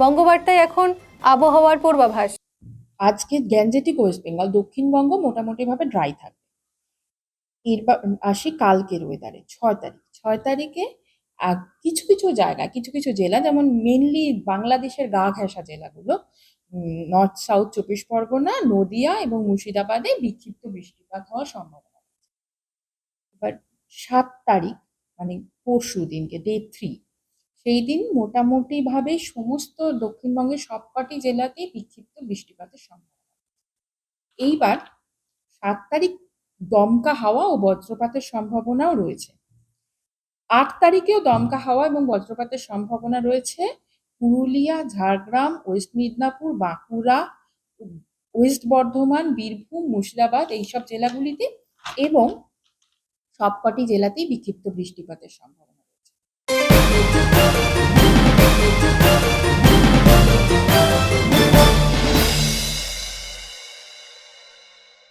বঙ্গবার্তায় এখন আবহাওয়ার পূর্বাভাস। আজকে গ্যাঞ্জেটিক ওয়েস্ট বেঙ্গল, দক্ষিণবঙ্গ মোটামুটিভাবে ড্রাই থাকবে। এরপর আসি কালকের ওয়েদারে ছয় তারিখ। ছয় তারিখে কিছু কিছু জায়গা, কিছু কিছু জেলা, যেমন মেনলি বাংলাদেশের গা ঘেঁষা জেলাগুলো নর্থ সাউথ চব্বিশ পরগনা, নদিয়া এবং মুর্শিদাবাদে বিক্ষিপ্ত বৃষ্টিপাত হওয়ার সম্ভাবনা এবার সাত তারিখ মানে পরশু দিনকে ডে থ্রি সেই দিন মোটামুটিভাবে সমস্ত দক্ষিণবঙ্গের সবকটি জেলাতেই বিক্ষিপ্ত বৃষ্টিপাতের সম্ভাবনা এইবার সাত তারিখ দমকা হাওয়া ও বজ্রপাতের সম্ভাবনাও রয়েছে। আট তারিখেও দমকা হাওয়া এবং বজ্রপাতের সম্ভাবনা রয়েছে। পুরুলিয়া, ঝাড়গ্রাম, ওয়েস্ট মিদনাপুর, বাঁকুড়া, ওয়েস্ট বর্ধমান, বীরভূম, মুর্শিদাবাদ এইসব জেলাগুলিতে এবং সবকটি জেলাতেই বিক্ষিপ্ত বৃষ্টিপাতের সম্ভাবনা